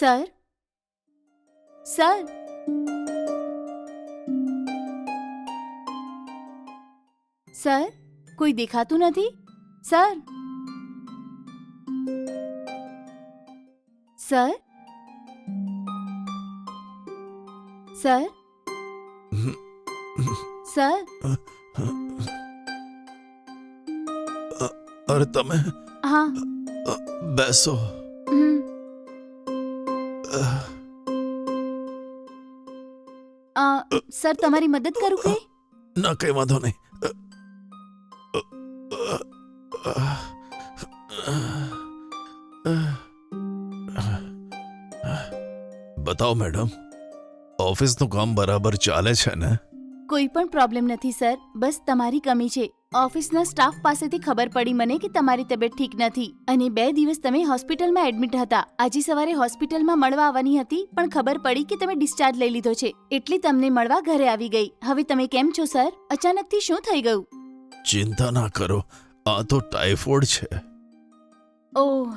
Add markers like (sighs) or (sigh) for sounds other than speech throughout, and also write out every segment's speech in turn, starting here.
Sir sir sir કોઈ દેખાતું નથી સર સર સર સર અરે તમે હા અ, બેસો સર તમારી મદદ કરું કે ના કઈ વાંધો નહીં. બતાવો મેડમ. ઓફિસનું કામ બરાબર ચાલે છે ને? કોઈ પણ પ્રોબ્લેમ નથી સર. બસ તમારી કમી છે. ઓફિસના સ્ટાફ પાસેથી ખબર પડી મને કે તમારી તબિયત ઠીક નથી અને બે દિવસ તમે હોસ્પિટલમાં એડમિટ હતા. આજે સવારે હોસ્પિટલમાં મળવા આવવાની હતી પણ ખબર પડી કે તમે ડિસ્ચાર્જ લઈ લીધો છે. એટલે તમને મળવા ઘરે આવી ગઈ. હવે તમે કેમ છો સર? અચાનકથી શું થઈ ગયું? ચિંતા ના કરો. આ તો ટાઇફોઇડ છે. ઓહ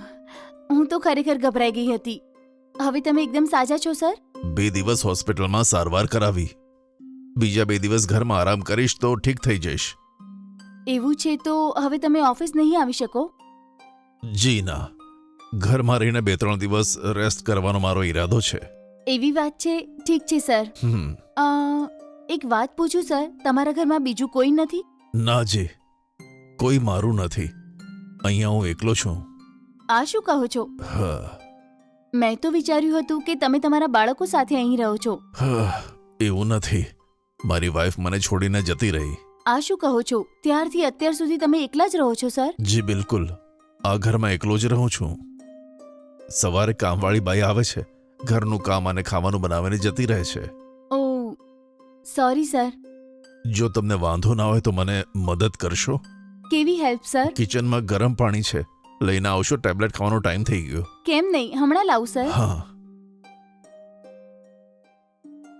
હું તો ખરેખર ગભરાઈ ગઈ હતી. હવે તમે એકદમ સાજા છો સર? બે દિવસ હોસ્પિટલમાં સારવાર કરાવી. બીજા બે દિવસ ઘરમાં આરામ કરીશ તો ઠીક થઈ જઈશ. એવું છે તો હવે તમે ઓફિસ નહીં આવી શકો? જી ના. ઘરમાં રહીને બે ત્રણ દિવસ રેસ્ટ કરવાનો મારો ઈરાદો છે. એવી વાત છે? ઠીક છે સર. હમ. અ, એક વાત પૂછું સર. તમારા ઘરમાં બીજું કોઈ નથી? ના જી. કોઈ મારું નથી. અહીંયા હું એકલો છું. આ શું કહો છો? હા. મેં તો વિચાર્યું હતું કે તમે તમારા બાળકો સાથે અહીં રહો છો. હા, એવું નથી. મારી વાઈફ મને છોડીને જતી રહી. આ શું કહો છો? ત્યારથી અત્યાર સુધી તમે એકલા જ રહો છો સર? જી બિલકુલ. આ ઘરમાં એકલો જ રહું છું. સવારે કામવાળી બાઈ આવે છે. ઘરનું કામ અને ખાવાનું બનાવીને જતી રહે છે. Oh sorry sir. જો તમને વાંધો ના હોય તો મને મદદ કરશો? કેવી હેલ્પ સર? કિચનમાં ગરમ પાણી છે. લઈને આવશો ટેબ્લેટ ખાવાનો ટાઈમ થઈ ગયો. કેમ નહીં? હમણાં લાવું સર. હા.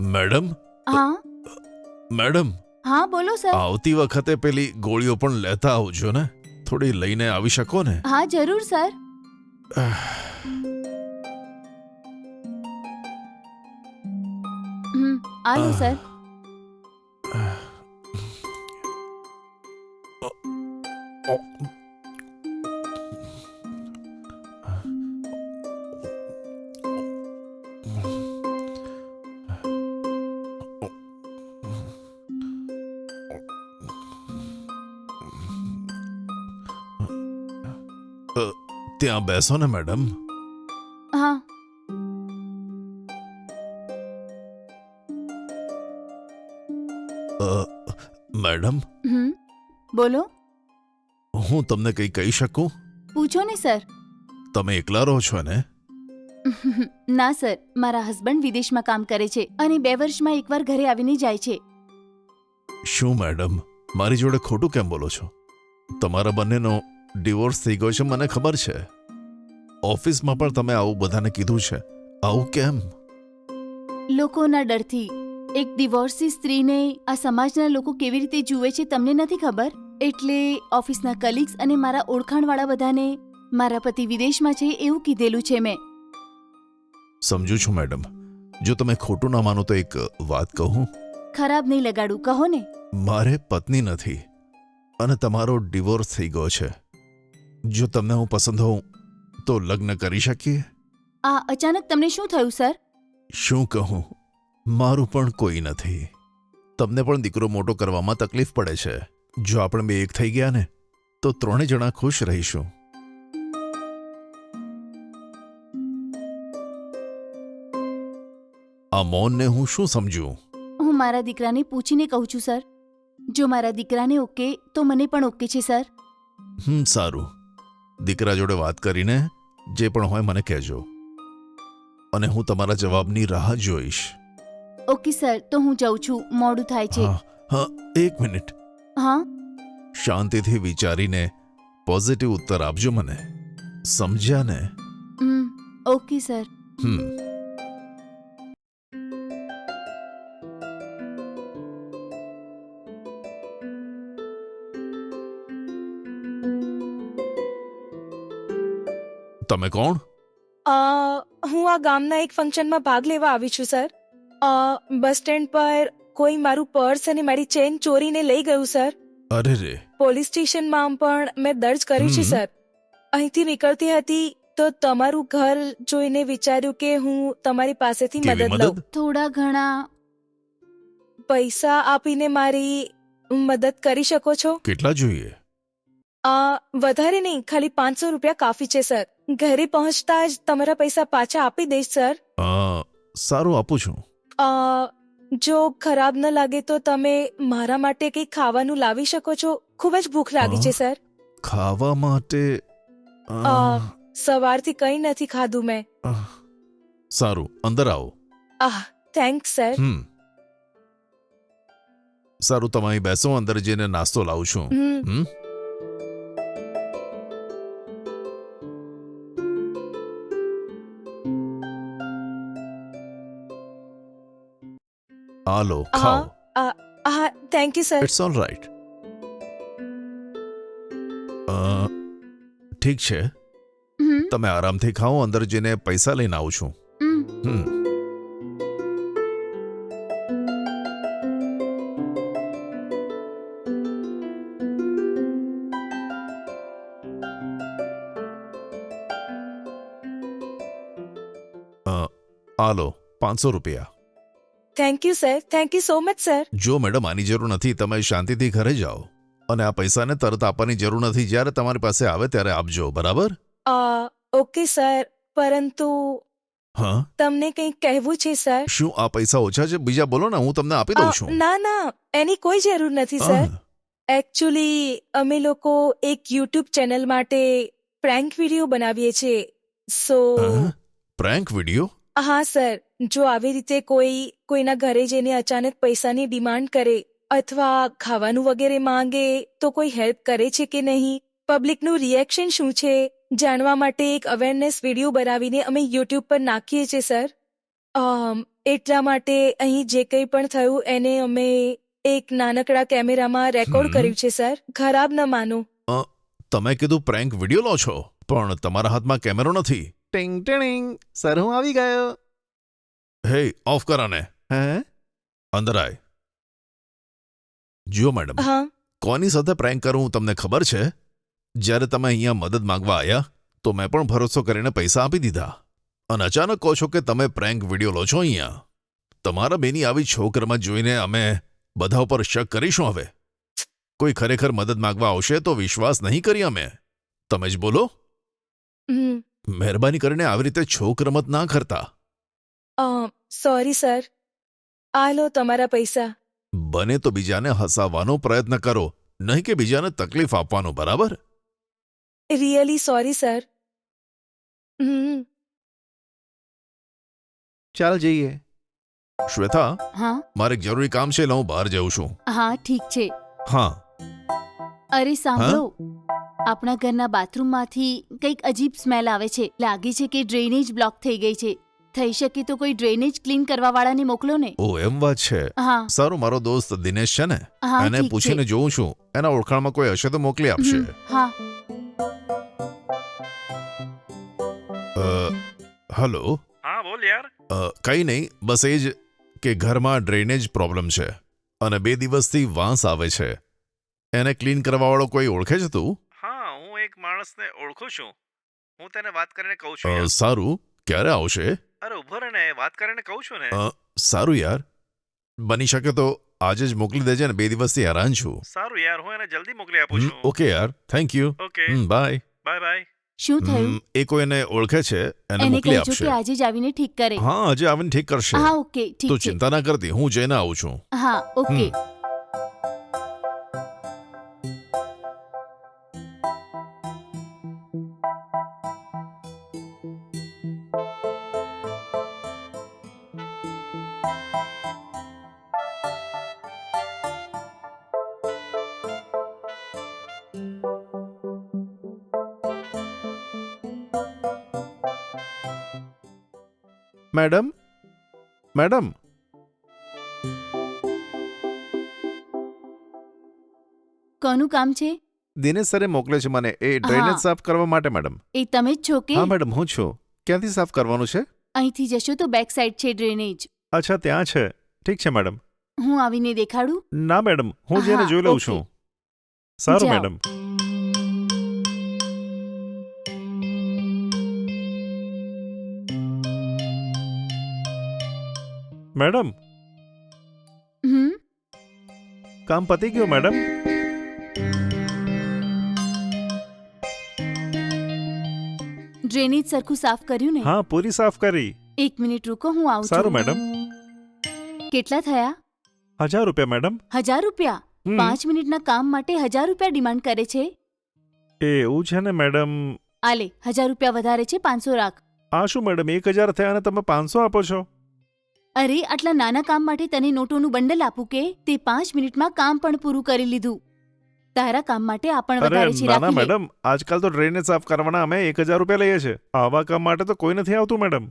મેડમ? હા? મેડમ હા બોલો સર. આવતી વખતે પેલી ગોળીઓ પણ લેતા આવજો ને. થોડી લઈને આવી શકો ને? હા જરૂર સર. (sighs) હમ આલો સર. ત્યાં બેસો ને મેડમ. હા. મેડમ? બોલો. હું તમને કંઈ કહી શકું? પૂછો ને સર. તમે એકલા રહો છો ને? (laughs) ના સર. મારા હસબન્ડ વિદેશમાં કામ કરે છે અને બે વર્ષમાં એકવાર ઘરે આવીને જાય છે. શું મેડમ? મારી જોડે ખોટું કેમ બોલો છો? તમારા બંનેનો ડિવોર્સ થઈ ગયો છે મને ખબર છે. ઓફિસમાં પણ તમે આવું બધાને કીધું છે. આવું કેમ? લોકોના ડરથી. એક ડિવોર્સી સ્ત્રીને આ સમાજના લોકો કેવી રીતે જુએ છે તમને નથી ખબર? એટલે ઓફિસના કલીગ્સ અને મારા ઓળખાણવાળા બધાને મારા પતિ વિદેશમાં છે એવું કીધેલું છે મેં. સમજુ છું મેડમ. જો તમે ખોટું ના માનો તો એક વાત કહું. ખરાબ નહીં લગાડું કહો ને. મારે પત્ની નથી. અને તમારો ડિવોર્સ થઈ ગયો છે. જો તમને હું પસંદ હોઉં તો લગ્ન કરી શકીએ? આ અચાનક તમને શું થયું સર? શું કહું? મારું પણ કોઈ નથી. તમને પણ દીકરો મોટો કરવામાં તકલીફ પડે છે. જો આપણે બે એક થઈ ગયા ને તો ત્રણે જણા ખુશ રહીશું. આ મૌનને હું શું સમજું? હું મારા દીકરાને પૂછીને કહું છું સર. જો મારા દીકરાને ઓકે તો મને પણ ઓકે છે સર. હમ સારું. દીકરા જોડે વાત કરીને જે પણ હોય મને કહેજો. અને હું તમારા જવાબની રાહ જોઈશ. ઓકે સર તો હું જઉં છું. મોડું થાય છે. હા હા એક મિનિટ. હા? શાંતિથી વિચારીને પોઝિટિવ ઉત્તર આપજો મને. સમજ્યા ને? Okay sir. હમ. તમે કોણ? અ હું આ ગામના એક ફંક્શનમાં ભાગ લેવા આવી છું સર. અ, બસ સ્ટેન્ડ પર કોઈ મારું પર્સ અને મારી ચેન ચોરીને લઈ ગયું સર. અરે રે. પોલીસ સ્ટેશનમાં પણ મેં દર્જ કર્યું છે સર. અહીંથી નીકળતી હતી તો તમારું ઘર જોઈને વિચાર્યું કે હું તમારી પાસેથી મદદ? લઉં. થોડા ઘણા. પૈસા આપીને મારી મદદ કરી શકો છો? કેટલા જોઈએ? આ વધારે નહીં. ખાલી પાંચસો રૂપિયા કાફી છે સર. ઘરે પહોંચતા જ તમારા પૈસા પાછા આપી દઈશ સર. અ, સારું આપું છું. અ, જો ખરાબ ન લાગે તો તમે મારા માટે કંઈક ખાવાનું લાવી શકો છો? ખૂબ જ ભૂખ લાગી છે સર. ખાવા માટે? અ, અ, સવારથી કંઈ નથી ખાધું મેં. અ, સારું. અંદર આવો. આહ થેન્ક્સ સર. હમ. સારું તમે અહીં બેસો. અંદર જઈને નાસ્તો લાવું છું. હમ. હમ. આ લો ખાઓ હા thank you sir it's all right ઠીક છે હમ, તમે આરામથી ખાઓ અંદર જઈને પૈસા લઈને આવું છું હમ. હમ અ, આ લો પાંચસો રૂપિયા thank you sir thank you so much sir જો મેડમ આની જરૂર નથી તમે શાંતિથી ઘરે જાઓ. અને આ પૈસાને તરત આપવાની જરૂર નથી. જ્યારે તમારી પાસે આવે ત્યારે આપજો બરાબર? ઓકે સર પરંતુ હા? તમને કંઈક કહેવું છે સર શું આ પૈસા ઓછા છે? બીજા બોલો ને હું તમને આપી દઉં છું. ના ના. એની કોઈ જરૂર નથી સર. એકચ્યુઅલી અમે લોકો એક યુટ્યુબ ચેનલ માટે પ્રેન્ક વીડિયો બનાવીએ છીએ. સો? પ્રેન્ક વિડિયો હા સર. જો આવી રીતે કોઈ કોઈના ઘરે જઈને અચાનક પૈસાની ડિમાન્ડ કરે અથવા ખાવાનું વગેરે માંગે તો કોઈ હેલ્પ કરે છે કે નહીં? પબ્લિકનું રિએક્શન શું છે? જાણવા માટે એક અવેરનેસ વીડિયો બનાવીને અમે યુટ્યુબ પર નાખીએ છીએ સર. એટલા માટે અહીં જે કંઈ પણ થયું એને અમે એક નાનકડા કેમેરામાં રેકોર્ડ કર્યું છે સર. ખરાબ ન માનો. તમે કીધું પ્રેન્ક વીડિયો લો છો પણ તમારા હાથમાં કેમેરો નથી. ટિંગ ટિંગ સર હું આવી ગયો. હે ઓફ કર આને હે? અંદર આય. જુઓ મેડમ હા. કોની સાથે પ્રેન્ક કરું તમને ખબર છે? જ્યારે તમે અહીંયા મદદ માંગવા આવ્યા તો મેં પણ ભરોસો કરીને પૈસા આપી દીધા. અને અચાનક કહો છો કે તમે પ્રેન્ક વિડિયો લો છો અહીંયા. તમારા બેની આવી છોકરમાં જોઈને અમે બધા ઉપર શક કરીશું હવે. કોઈ ખરેખર મદદ માંગવા આવશે તો વિશ્વાસ નહીં કરી અમે. તમે જ બોલો. હમ. મહેરબાની કરીને આવી રીતે છોક રમત ના કરતા. Sorry sir. આ લો તમારા પૈસા. બને તો બીજાને હસાવવાનો પ્રયત્ન કરો નહીં કે બીજાને તકલીફ આપવાનો બરાબર? રિયલી સોરી સર ચાલ જઈએ. શ્વેતા હા? મારે એક જરૂરી કામ છે એટલે હું બહાર જઉં છું. હા ઠીક છે. હા. અરે સાંભળો. આપણા ઘરના બાથરૂમમાંથી કંઈક અજીબ સ્મેલ આવે છે. લાગે છે કે ડ્રેનેજ બ્લોક થઈ ગઈ છે. થઈ શકે તો કોઈ ડ્રેનેજ ક્લીન કરવા વાળાને મોકલો ને. ઓ એમ વાત છે. હા. સારું મારો દોસ્ત દિનેશ છે ને? હા એને ઠીક છે. પૂછીને જોઉં છું. એના ઓળખાણમાં કોઈ હશે તો મોકલી આપશે. હમ, હા. અ, હલો? હા બોલ યાર. અ, કંઈ નહીં. બસ એ જ કે ઘરમાં ડ્રેનેજ પ્રોબ્લેમ છે. અને બે દિવસથી વાંસ આવે છે. એને ક્લીન કરવાવાળો કોઈ ઓળખે છે તું? એક માણસને ઓળખું છું. હું તેને વાત કરીને કહું અ, છું યાર. સારું. ક્યારે આવશે? અરે ઊભો રહે ને. વાત કરીને કહું છું ને. અ, સારું યાર. બની શકે તો આજે જ મોકલી દેજે ને. બે દિવસથી હેરાન છું. સારું યાર. હું એને જલ્દી મોકલી આપું હમ, છું. ઓકે યાર. Thank you okay. Hmm, bye bye bye શું થયું? હમ, એ કોઈને ઓળખે છે એને એને મોકલી કહેજો આપશે. કે આજે જ આવીને ઠીક કરે. હા આજે આવીને ઠીક કરશે. હા ઓકે. તું ઠીક. છે ચિંતા ના કરતી. હું જઈને આવું છું. હા ઓકે. મેડમ મેડમ કોનું કામ છે? દિનેશ સરે મોકલે છે મને. એ ડ્રેનેજ. સાફ કરવા માટે મેડમ એ તમે જ છો કે? હા મેડમ હું છું. ક્યાંથી સાફ કરવાનું છે? અહીંથી જશો તો બેક સાઈડ છે ડ્રેનેજ. અચ્છા ત્યાં છે. ઠીક છે મેડમ હું આવીને દેખાડું? ના મેડમ હું જેને જોઈ લઉં છું. સારું મેડમ મેડમ? હમ? કામ પતી ગયું મેડમ? ડ્રેનેજ સરખું સાફ કર્યું ને? હા પૂરી સાફ કરી. એક મિનિટ રૂકો હું આવું સારું મેડમ. કેટલા થયા? હજાર રૂપિયા મેડમ. હજાર રૂપિયા? હમ, પાંચ મિનિટના કામ માટે હજાર રૂપિયા ડિમાન્ડ કરે છે? એ એવું છે ને મેડમ. આલે હજાર રૂપિયા વધારે છે પાંચસો રાખ. આ શું મેડમ? એક હજાર થયા અને તમે પાંચસો આપો છો? અરે આટલા નાના કામ માટે તને નોટોનું બંડલ આપું કે? તે પાંચ મિનિટમાં કામ પણ પૂરું કરી લીધું. તારા કામ માટે આ પણ અરે વધારે છે ના ના રાખી લે. મેડમ આજકાલ તો ડ્રેનેજ સાફ કરવાના અમે એક હજાર રૂપિયા લઈએ છીએ આવા કામ માટે તો કોઈ નથી આવતું મેડમ.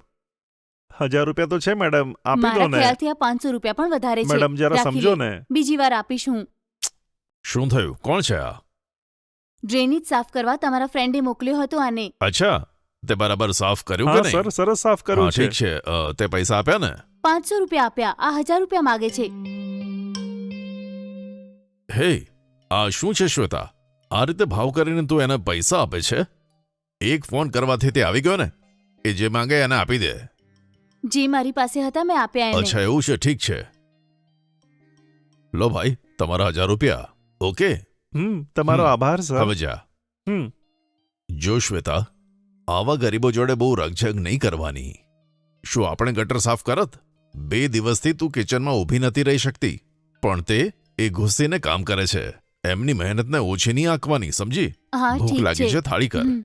હજાર રૂપિયા તો છે મેડમ. આપી દો મારા ને. ખ્યાલથી આ પાંચસો રૂપિયા પણ વધારે છે. મેડમ જરા રાખી સમજો લે. ને. બીજી વાર આપીશ. હું શું થયું? કોણ છે આ? ડ્રેનેજ સાફ કરવા તમારા ફ્રેન્ડે મોકલ્યો હતો આને. અચ્છા. તે બરાબર સાફ કર્યું હા નહીં? સર સરસ સાફ હા કર્યું છે. ઠીક છે. અ, તે પૈસા આપ્યા ને? પાંચસો રૂપિયા આપ્યા. આ હજાર રૂપિયા માગે છે. હે આ શું છે શ્વેતા? આ રીતે ભાવ કરીને તું એને પૈસા આપે છે? એક ફોન કરવાથી તે આવી ગયો ને? એ જે માંગે એને આપી દે. જે મારી પાસે હતા મેં આપ્યા એને. અચ્છા એવું છે ઠીક છે. લો ભાઈ તમારા હજાર રૂપિયા. ઓકે? હમ તમારો આભાર સર. હવે જા. હમ. જો શ્વેતા આવા ગરીબો જોડે બહુ રગઝગ નહીં કરવાની. શું આપણે ગટર સાફ કરત? બે દિવસથી તું કિચનમાં ઊભી નથી રહી શકતી. પણ તે એ ઘૂસીને કામ કરે છે. એમની મહેનતને ઓછી નહીં આંકવાની સમજી? હા ભૂખ ઠીક લાગી છે. છે થાળી કર. હમ.